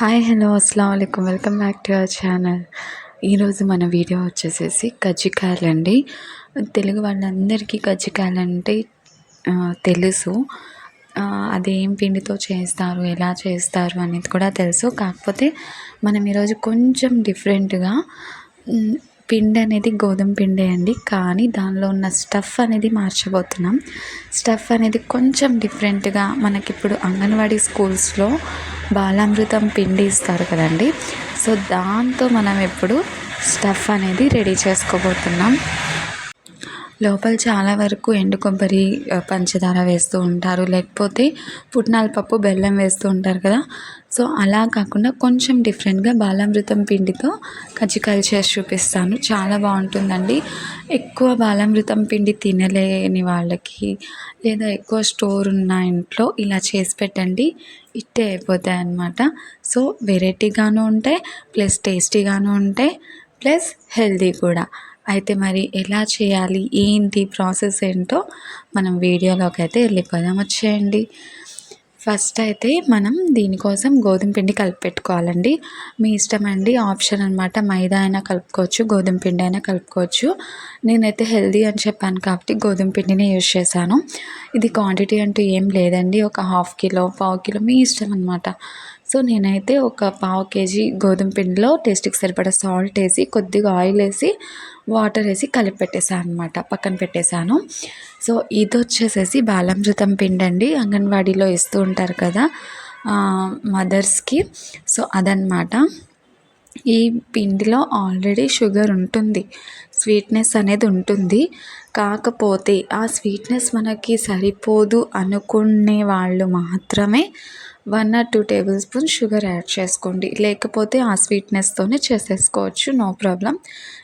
Hi hello అస్సలం అయికం welcome back to our channel ఈరోజు మన వీడియో వచ్చేసేసి కజ్జికాయలు అండి. తెలుగు వాళ్ళందరికీ కజ్జికాయలు అంటే తెలుసు. అది ఏం పిండితో చేస్తారు ఎలా చేస్తారు అనేది కూడా తెలుసు. కాకపోతే మనం ఈరోజు కొంచెం డిఫరెంట్గా పిండి అనేది గోధుమ పిండే అండి. కానీ దానిలో ఉన్న స్టఫ్ అనేది మార్చబోతున్నాం. స్టఫ్ అనేది కొంచెం డిఫరెంట్గా మనకిప్పుడు అంగన్వాడీ స్కూల్స్లో బాలామృతం పిండి ఇస్తారు కదండి. సో దాంతో మనం ఇప్పుడు స్టఫ్ అనేది రెడీ చేసుకోబోతున్నాం. లోపల చాలా వరకు ఎండు కొబ్బరి పంచదార వేస్తూ ఉంటారు. లేకపోతే పుట్నాల పప్పు బెల్లం వేస్తూ ఉంటారు కదా. సో అలా కాకుండా కొంచెం డిఫరెంట్గా బాలామృతం పిండితో కజ్జికాయలు చేసి చూపిస్తాను. చాలా బాగుంటుందండి. ఎక్కువ బాలామృతం పిండి తినలేని వాళ్ళకి లేదా ఎక్కువ స్టోర్ ఉన్న ఇంట్లో ఇలా చేసి పెట్టండి. ఇట్టే అయిపోతాయి అన్నమాట. సో వెరైటీగాను ఉంటాయి ప్లస్ టేస్టీగాను ఉంటాయి ప్లస్ హెల్దీ కూడా. అయితే మరి ఎలా చేయాలి? ఏంటి ప్రాసెస్ ఏంటో మనం వీడియోలోకి అయితే వెళ్ళిపోదాం. వచ్చేయండి. ఫస్ట్ అయితే మనం దీనికోసం గోధుమ పిండి కలిపి పెట్టుకోవాలండి మీ ఇష్టం అండి. ఆప్షన్ అనమాట మైదా అయినా కలుపుకోవచ్చు గోధుమ పిండి అయినా కలుపుకోవచ్చు. నేనైతే హెల్దీ అని చెప్పాను కాబట్టి గోధుమ పిండిని యూజ్ చేశాను. ఇది క్వాంటిటీ అంటూ ఏం లేదండి. ఒక హాఫ్ కిలో పావు కిలో మీ ఇష్టం అనమాట సో నేనైతే ఒక పావు కేజీ గోధుమ పిండిలో టేస్ట్కి సరిపడా సాల్ట్ వేసి కొద్దిగా ఆయిల్ వేసి వాటర్ వేసి కలిపి పెట్టేశాను అనమాట పక్కన పెట్టేశాను. సో ఇది వచ్చేసేసి బాలామృతం పిండి అండి అంగన్వాడీలో ఇస్తూ ఉంటారు కదా మదర్స్కి. సో అదనమాట ఈ పిండిలో ఆల్రెడీ షుగర్ ఉంటుంది స్వీట్నెస్ అనేది ఉంటుంది. కాకపోతే ఆ స్వీట్నెస్ మనకి సరిపోదు అనుకునే వాళ్ళు మాత్రమే one or two tablespoon sugar add చేసుకోండి. లేకపోతే ఆ స్వీట్నెస్తోనే చేసేసుకోవచ్చు నో ప్రాబ్లం.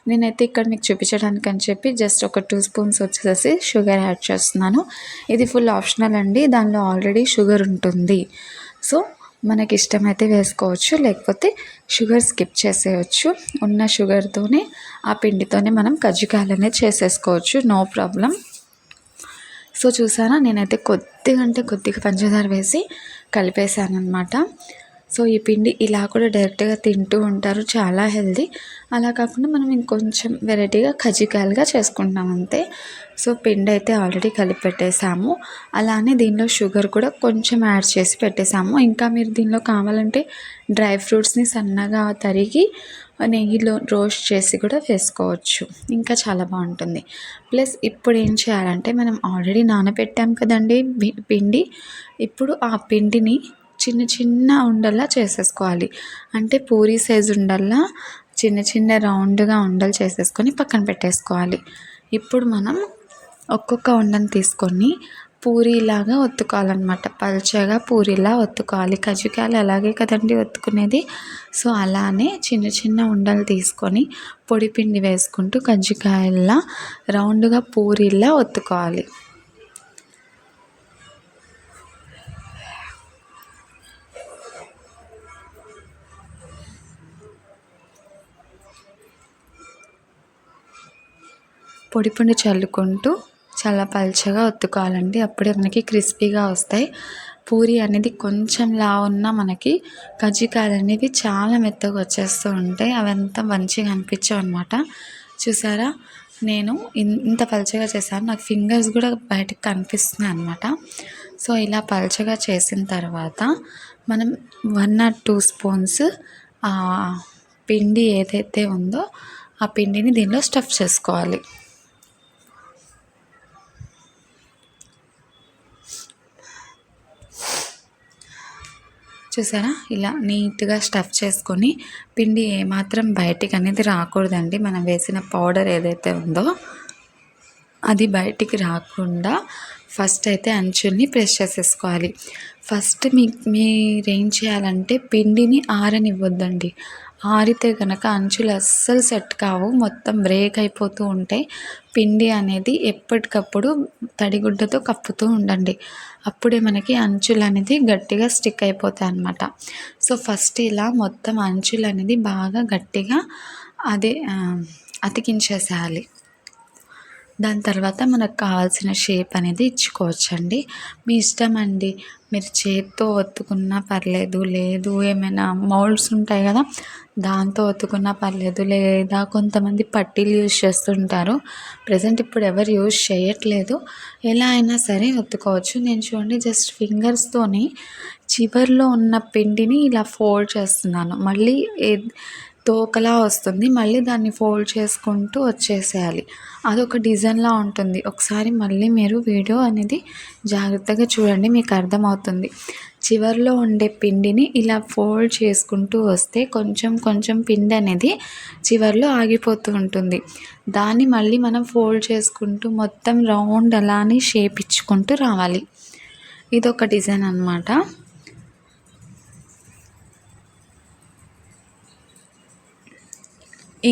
నేనైతే ఇక్కడ మీకు చూపించడానికి అని చెప్పి జస్ట్ ఒక టూ స్పూన్స్ వచ్చేసి షుగర్ యాడ్ చేస్తున్నాను. ఇది ఫుల్ ఆప్షనల్ అండి దానిలో ఆల్రెడీ షుగర్ ఉంటుంది. సో మనకి ఇష్టమైతే వేసుకోవచ్చు లేకపోతే షుగర్ స్కిప్ చేసేయచ్చు. ఉన్న షుగర్తోనే ఆ పిండితోనే మనం కజ్జికాయలనే చేసేసుకోవచ్చు నో ప్రాబ్లం. సో చూసారా? నేనైతే కొద్దిగా అంటే కొద్దిగా పంచదార వేసి కలిపేశాను అనమాట సో ఈ పిండి ఇలా కూడా డైరెక్ట్గా తింటూ ఉంటారు. చాలా హెల్దీ అలా కాకుండా మనం ఇంకొంచెం వెరైటీగా కజ్జికాయలుగా చేసుకుంటాం అంతే. సో పిండి అయితే ఆల్రెడీ కలిపి పెట్టేసాము అలానే దీనిలో షుగర్ కూడా కొంచెం యాడ్ చేసి పెట్టేసాము ఇంకా మీరు దీనిలో కావాలంటే డ్రై ఫ్రూట్స్ని సన్నగా తరిగి నెయ్యిలో రోస్ట్ చేసి కూడా వేసుకోవచ్చు. ఇంకా చాలా బాగుంటుంది. ప్లస్ ఇప్పుడు ఏం చేయాలంటే మనం ఆల్రెడీ నానబెట్టాం కదండి పిండి. ఇప్పుడు ఆ పిండిని చిన్న చిన్న ఉండల్లా చేసేసుకోవాలి. అంటే పూరి సైజు ఉండల్లా చిన్న చిన్న రౌండ్గా ఉండలు చేసేసుకొని పక్కన పెట్టేసుకోవాలి. ఇప్పుడు మనం ఒక్కొక్క ఉండని తీసుకొని పూరీలాగా ఒత్తుకోవాలన్నమాట. పల్చగా పూరీలా ఒత్తుకోవాలి. కజ్జికాయలు అలాగే కదండి ఒత్తుకునేది? సో అలానే చిన్న చిన్న ఉండలు తీసుకొని పొడి పిండి వేసుకుంటూ కజ్జికాయల్లా రౌండ్గా పూరీలా ఒత్తుకోవాలి. పొడి పిండి చల్లుకుంటూ చాలా పల్చగా ఒత్తుకోవాలండి. అప్పుడే మనకి క్రిస్పీగా వస్తాయి. పూరి అనేది కొంచెం లా ఉన్నా మనకి కజ్జికాయలు అనేవి చాలా మెత్తగా వచ్చేస్తూ ఉంటాయి. అవంతా మంచిగా అనిపించవు అనమాట చూసారా? నేను ఇన్- ఇంత పలచగా చేశాను. నాకు ఫింగర్స్ కూడా బయటకు కనిపిస్తున్నాయి అనమాట సో ఇలా పలచగా చేసిన తర్వాత మనం వన్ ఆర్ టూ స్పూన్స్ పిండి ఏదైతే ఉందో ఆ పిండిని దీనిలో స్టఫ్ చేసుకోవాలి. చూసారా? ఇలా నీట్గా స్టఫ్ చేసుకొని పిండి ఏమాత్రం బయటికి అనేది రాకూడదండి. మనం వేసిన పౌడర్ ఏదైతే ఉందో అది బయటికి రాకుండా ఫస్ట్ అయితే అంచుల్ని ప్రెస్ చేసేసుకోవాలి. ఫస్ట్ మీ మీరేం చేయాలంటే పిండిని ఆరనివ్వద్దండి. ఆరితే కనుక అంచులు అస్సలు సెట్ కావు. మొత్తం బ్రేక్ అయిపోతూ ఉంటాయి పిండి అనేది ఎప్పటికప్పుడు తడిగుడ్డతో కప్పుతూ ఉండండి. అప్పుడే మనకి అంచులు అనేది గట్టిగా స్టిక్ అయిపోతాయి అన్నమాట. సో ఫస్ట్ ఇలా మొత్తం అంచులు అనేది బాగా గట్టిగా అదే అతికించేసేయాలి. దాని తర్వాత మనకు కావాల్సిన షేప్ అనేది ఇచ్చుకోవచ్చండి. మీ ఇష్టం అండి. మీరు చేత్తో ఒత్తుకున్నా పర్లేదు లేదు ఏమైనా మౌల్డ్స్ ఉంటాయి కదా దాంతో ఒత్తుకున్నా పర్లేదు లేదా కొంతమంది పట్టీలు యూజ్ చేస్తుంటారు. ప్రజెంట్ ఇప్పుడు ఎవరు యూజ్ చేయట్లేదు. ఎలా అయినా సరే ఒత్తుకోవచ్చు. నేను చూడండి జస్ట్ ఫింగర్స్తోని చివర్లో ఉన్న పిండిని ఇలా ఫోల్డ్ చేస్తున్నాను. మళ్ళీ తోకలా వస్తుంది. మళ్ళీ దాన్ని ఫోల్డ్ చేసుకుంటూ వచ్చేసేయాలి. అదొక డిజైన్లా ఉంటుంది. ఒకసారి మళ్ళీ మీరు వీడియో అనేది జాగ్రత్తగా చూడండి మీకు అర్థమవుతుంది. చివర్లో ఉండే పిండిని ఇలా ఫోల్డ్ చేసుకుంటూ వస్తే కొంచెం కొంచెం పిండి అనేది చివర్లో ఆగిపోతూ ఉంటుంది. దాన్ని మళ్ళీ మనం ఫోల్డ్ చేసుకుంటూ మొత్తం రౌండ్ అలానే షేప్ ఇచ్చుకుంటూ రావాలి. ఇదొక డిజైన్ అనమాట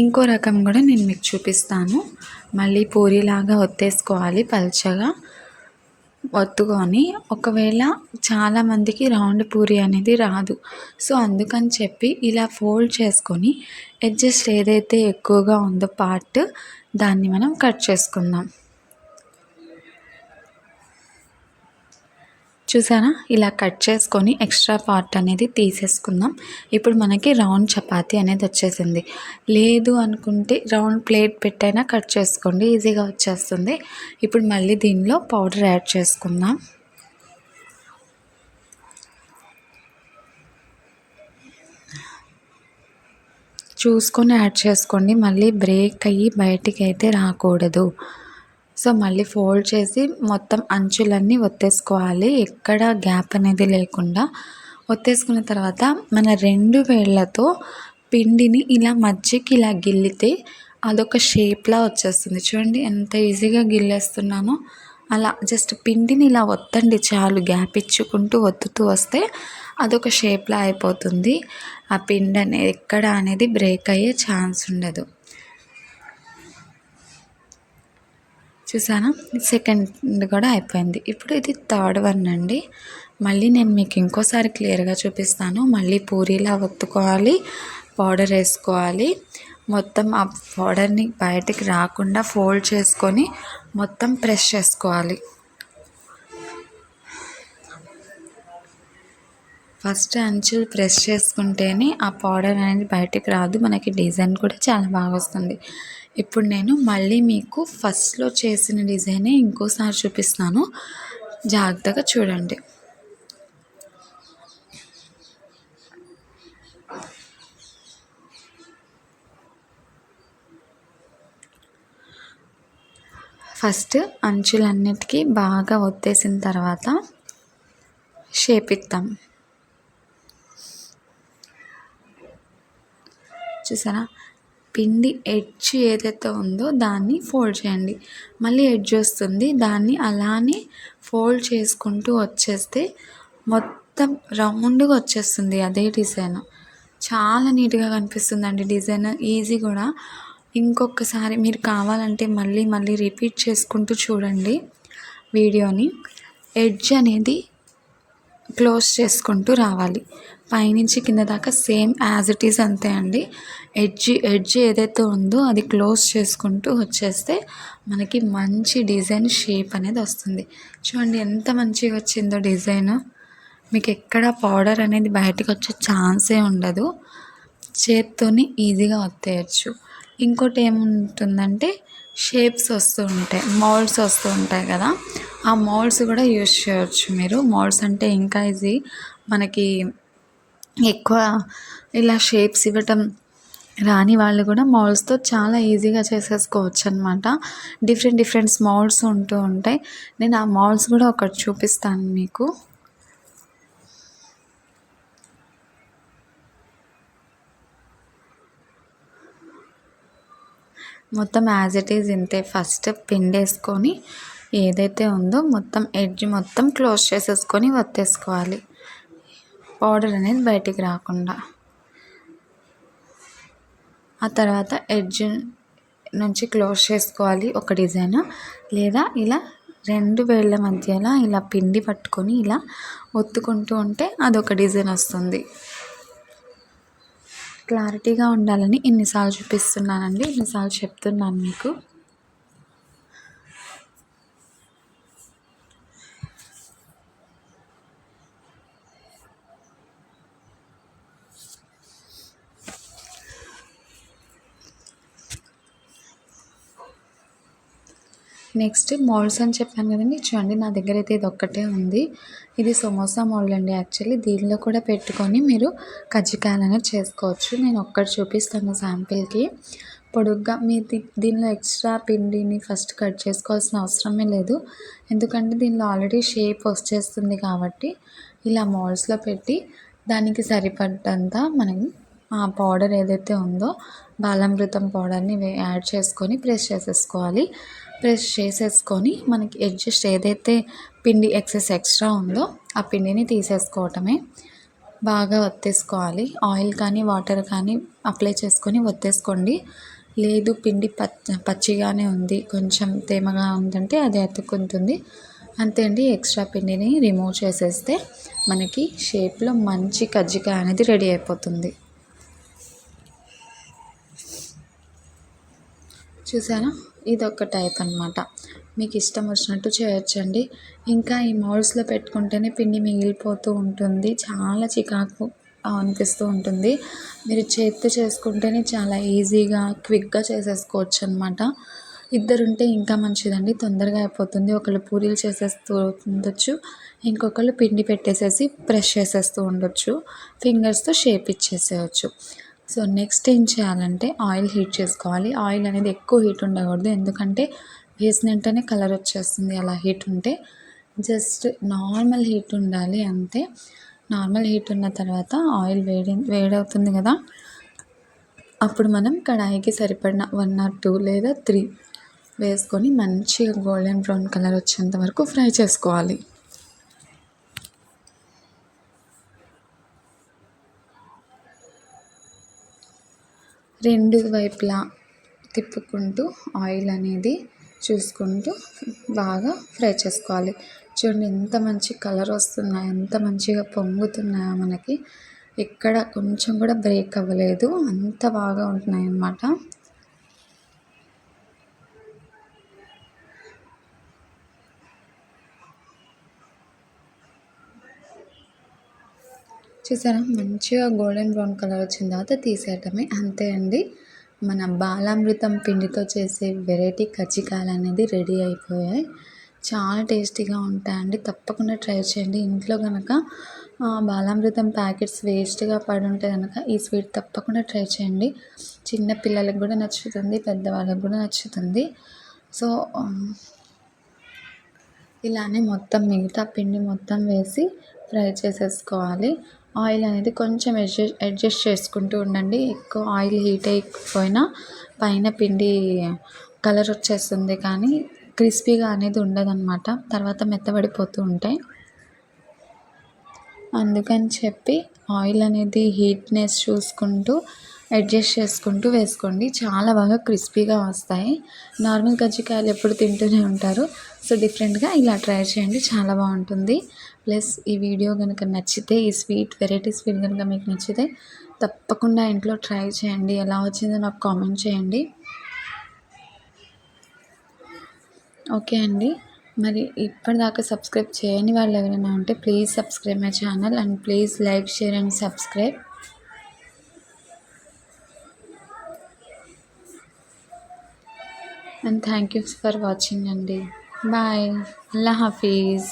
ఇంకో రకం కూడా నేను మీకు చూపిస్తాను. మళ్ళీ పూరిలాగా ఒత్తేసుకోవాలి పల్చగా. ఒత్తుకొని ఒకవేళ చాలామందికి రౌండ్ పూరి అనేది రాదు. సో అందుకని చెప్పి ఇలా ఫోల్డ్ చేసుకొని ఎడ్జస్ట్ ఏదైతే ఎక్కువగా ఉందో పార్ట్ దాన్ని మనం కట్ చేసుకుందాం. చూసారా? ఇలా కట్ చేసుకొని ఎక్స్ట్రా పార్ట్ అనేది తీసేసుకుందాం. ఇప్పుడు మనకి రౌండ్ చపాతీ అనేది వచ్చేసింది. లేదు అనుకుంటే రౌండ్ ప్లేట్ పెట్టైనా కట్ చేసుకోండి ఈజీగా వచ్చేస్తుంది. ఇప్పుడు మళ్ళీ దీనిలో పౌడర్ యాడ్ చేసుకుందాం. చూసుకొని యాడ్ చేసుకోండి. మళ్ళీ బ్రేక్ అయ్యి బయటికి అయితే రాకూడదు. సో మళ్ళీ ఫోల్డ్ చేసి మొత్తం అంచులన్నీ ఒత్తేసుకోవాలి. ఎక్కడ గ్యాప్ అనేది లేకుండా ఒత్తేసుకున్న తర్వాత మన రెండు వేళ్ళతో పిండిని ఇలా మధ్యకి ఇలా గిల్లితే అదొక షేప్లా వచ్చేస్తుంది. చూడండి ఎంత ఈజీగా గిల్లేస్తున్నానో. అలా జస్ట్ పిండిని ఇలా ఒత్తండి చాలు గ్యాప్ ఇచ్చుకుంటూ ఒత్తుతూ వస్తే అదొక షేప్లా అయిపోతుంది. ఆ పిండి అనేది ఎక్కడ అనేది బ్రేక్ అయ్యే ఛాన్స్ ఉండదు. చూసానా? సెకండ్ కూడా అయిపోయింది. ఇప్పుడు ఇది థర్డ్ వన్ అండి. మళ్ళీ నేను మీకు ఇంకోసారి క్లియర్గా చూపిస్తాను. మళ్ళీ పూరీలా ఒత్తుకోవాలి పౌడర్ వేసుకోవాలి. మొత్తం ఆ పౌడర్ని బయటికి రాకుండా ఫోల్డ్ చేసుకొని మొత్తం ప్రెస్ చేసుకోవాలి. ఫస్ట్ అంచులు ప్రెస్ చేసుకుంటేనే ఆ పౌడర్ అనేది బయటకు రాదు. మనకి డిజైన్ కూడా చాలా బాగా వస్తుంది. ఇప్పుడు నేను మళ్ళీ మీకు ఫస్ట్లో చేసిన డిజైనే ఇంకోసారి చూపిస్తాను. జాగ్రత్తగా చూడండి. ఫస్ట్ అంచులన్నిటికీ బాగా ఒత్తేసిన తర్వాత షేప్ ఇస్తాం చూసారా? పిండి ఎడ్జ్ ఏదైతే ఉందో దాన్ని ఫోల్డ్ చేయండి. మళ్ళీ ఎడ్జ్ వస్తుంది. దాన్ని అలానే ఫోల్డ్ చేసుకుంటూ వచ్చేస్తే మొత్తం రౌండ్గా వచ్చేస్తుంది అదే డిజైన్. చాలా నీట్గా కనిపిస్తుందండి డిజైన్. ఈజీ కూడా. ఇంకొకసారి మీరు కావాలంటే మళ్ళీ మళ్ళీ రిపీట్ చేసుకుంటూ చూడండి వీడియోని. ఎడ్జ్ అనేది క్లోజ్ చేసుకుంటూ రావాలి. పైనుంచి కింద దాకా సేమ్ యాజ్ ఇట్ ఈజ్ అంతే అండి. ఎడ్జ్ ఎడ్జ్ ఏదైతే ఉందో అది క్లోజ్ చేసుకుంటూ వచ్చేస్తే మనకి మంచి డిజైన్ షేప్ అనేది వస్తుంది. చూడండి ఎంత మంచిగా వచ్చిందో డిజైన్. మీకు ఎక్కడ పౌడర్ అనేది బయటకు వచ్చే ఛాన్సే ఉండదు. చేత్తోని ఈజీగా వత్తేయచ్చు ఇంకోటి ఏముంటుందంటే షేప్స్ వస్తూ ఉంటాయి. మౌల్డ్స్ వస్తూ ఉంటాయి కదా. ఆ మౌల్డ్స్ కూడా యూజ్ చేయవచ్చు మీరు. మౌల్డ్స్ అంటే ఇంకా ఇది మనకి ఎక్కువ ఇలా షేప్స్ ఇవ్వటం రాని వాళ్ళు కూడా మాల్స్తో చాలా ఈజీగా చేసేసుకోవచ్చు అనమాట డిఫరెంట్ డిఫరెంట్ మాల్స్ ఉంటూ ఉంటాయి. నేను ఆ మాల్స్ కూడా ఒకటి చూపిస్తాను మీకు. మొత్తం యాజ్ ఇట్ ఈజ్ ఇంతే. ఫస్ట్ పిండేసుకొని ఏదైతే ఉందో మొత్తం ఎడ్జ్ మొత్తం క్లోజ్ చేసేసుకొని వత్తేసుకోవాలి. పౌడర్ అనేది బయటికి రాకుండా. ఆ తర్వాత ఎడ్జ్ నుంచి క్లోజ్ చేసుకోవాలి ఒక డిజైన్. లేదా ఇలా రెండు వేళ్ళ మధ్యలో ఇలా పిండి పట్టుకొని ఇలా ఒత్తుకుంటూ ఉంటే అదొక డిజైన్ వస్తుంది. క్లారిటీగా ఉండాలని ఇన్నిసార్లు చూపిస్తున్నానండి. ఇన్నిసార్లు చెప్తున్నాను మీకు. నెక్స్ట్ మోల్డ్స్ అని చెప్పాను కదండి చూడండి నా దగ్గర అయితే ఇది ఒక్కటే ఉంది. ఇది సమోసా మోల్డ్ అండి యాక్చువల్లీ. దీనిలో కూడా పెట్టుకొని మీరు కజ్జికాయలు అనేది చేసుకోవచ్చు. నేను ఒక్కటి చూపిస్తాను శాంపిల్కి. పొడుగ్గా మీ దీనిలో ఎక్స్ట్రా పిండిని ఫస్ట్ కట్ చేసుకోవాల్సిన అవసరమే లేదు. ఎందుకంటే దీనిలో ఆల్రెడీ షేప్ వచ్చేస్తుంది కాబట్టి ఇలా మోల్డ్స్లో పెట్టి దానికి సరిపడ్డంత మనం ఆ పౌడర్ ఏదైతే ఉందో బాలామృతం పౌడర్ని యాడ్ చేసుకొని ప్రెస్ చేసేసుకోవాలి. ప్రెస్ చేసేసుకొని మనకి అడ్జస్ట్ ఏదైతే పిండి ఎక్సెస్ ఎక్స్ట్రా ఉందో ఆ పిండిని తీసేసుకోవటమే. బాగా ఒత్తేసుకోవాలి. ఆయిల్ కానీ వాటర్ కానీ అప్లై చేసుకొని ఒత్తేసుకోండి. లేదు పిండి పచ్చి పచ్చిగానే ఉంది కొంచెం తేమగా ఉందంటే అది అతుక్కుంటుంది. అంతే అండి ఎక్స్ట్రా పిండిని రిమూవ్ చేసేస్తే మనకి షేప్లో మంచి కజ్జికాయ అనేది రెడీ అయిపోతుంది. చూసారా? ఇది ఒక టైప్ అనమాట మీకు ఇష్టం వచ్చినట్టు చేయొచ్చండి. ఇంకా ఈ మౌల్డ్స్లో పెట్టుకుంటేనే పిండి మిగిలిపోతూ ఉంటుంది. చాలా చికాకు అనిపిస్తూ ఉంటుంది. మీరు చేతితో చేసుకుంటేనే చాలా ఈజీగా క్విక్గా చేసేసుకోవచ్చు అనమాట ఇద్దరుంటే ఇంకా మంచిదండి. తొందరగా అయిపోతుంది. ఒకళ్ళు పూరీలు చేసేస్తూ ఉండొచ్చు. ఇంకొకళ్ళు పిండి పెట్టేసేసి ప్రెస్ చేసేస్తూ ఉండొచ్చు. ఫింగర్స్తో షేప్ ఇచ్చేసేయచ్చు. సో నెక్స్ట్ ఏం చేయాలంటే ఆయిల్ హీట్ చేసుకోవాలి. ఆయిల్ అనేది ఎక్కువ హీట్ ఉండకూడదు. ఎందుకంటే వేసిన వెంటనే కలర్ వచ్చేస్తుంది. అలా హీట్ ఉంటే జస్ట్ నార్మల్ హీట్ ఉండాలి అంతే. నార్మల్ హీట్ ఉన్న తర్వాత ఆయిల్ వేడి వేడవుతుంది కదా. అప్పుడు మనం కడాయికి సరిపడిన వన్ ఆర్ టూ లేదా త్రీ వేసుకొని మంచిగా గోల్డెన్ బ్రౌన్ కలర్ వచ్చేంత వరకు ఫ్రై చేసుకోవాలి. రెండు వైపులా తిప్పుకుంటూ ఆయిల్ అనేది చూసుకుంటూ బాగా ఫ్రై చేసుకోవాలి. చూడండి ఎంత మంచి కలర్ వస్తున్నాయి ఎంత మంచిగా పొంగుతున్నాయో మనకి. ఎక్కడ కొంచెం కూడా బ్రేక్ అవ్వలేదు. అంత బాగా ఉంటున్నాయి అన్నమాట చూసారా? మంచిగా గోల్డెన్ బ్రౌన్ కలర్ వచ్చిన తర్వాత తీసేయటమే. అంతే అండి. మన బాలామృతం పిండితో చేసే వెరైటీ కజ్జికాయలు అనేది రెడీ అయిపోయాయి. చాలా టేస్టీగా ఉంటాయండి. తప్పకుండా ట్రై చేయండి. ఇంట్లో కనుక బాలామృతం ప్యాకెట్స్ వేస్ట్గా పడి ఉంటే కనుక ఈ స్వీట్ తప్పకుండా ట్రై చేయండి. చిన్న పిల్లలకు కూడా నచ్చుతుంది పెద్దవాళ్ళకి కూడా నచ్చుతుంది. సో ఇలానే మొత్తం మిగతా పిండి మొత్తం వేసి ఫ్రై చేసేసుకోవాలి. ఆయిల్ అనేది కొంచెం అడ్జస్ట్ అడ్జస్ట్ చేసుకుంటూ ఉండండి. ఎక్కువ ఆయిల్ హీట్ అయిపోయినా పైన పిండి కలర్ వచ్చేస్తుంది కానీ క్రిస్పీగా అనేది ఉండదన్నమాట. తర్వాత మెత్తబడిపోతూ ఉంటాయి. అందుకని చెప్పి ఆయిల్ అనేది హీట్నెస్ చూసుకుంటూ అడ్జస్ట్ చేసుకుంటూ వేసుకోండి. చాలా బాగా క్రిస్పీగా వస్తాయి. నార్మల్ కజ్జికాయలు ఎప్పుడు తింటూనే ఉంటారు. సో డిఫరెంట్గా ఇలా ట్రై చేయండి. చాలా బాగుంటుంది. ప్లస్ ఈ వీడియో కనుక నచ్చితే ఈ స్వీట్ వెరైటీ స్వీట్ కనుక మీకు నచ్చితే తప్పకుండా ఇంట్లో ట్రై చేయండి. ఎలా వచ్చిందో నాకు కామెంట్ చేయండి. ఓకే అండి. మరి ఇప్పటిదాకా సబ్స్క్రైబ్ చేయని వాళ్ళు ఎవరైనా ఉంటే please subscribe my channel and please like share and subscribe. And thank you for watching అండి. బాయ్. అల్లా హాఫీజ్.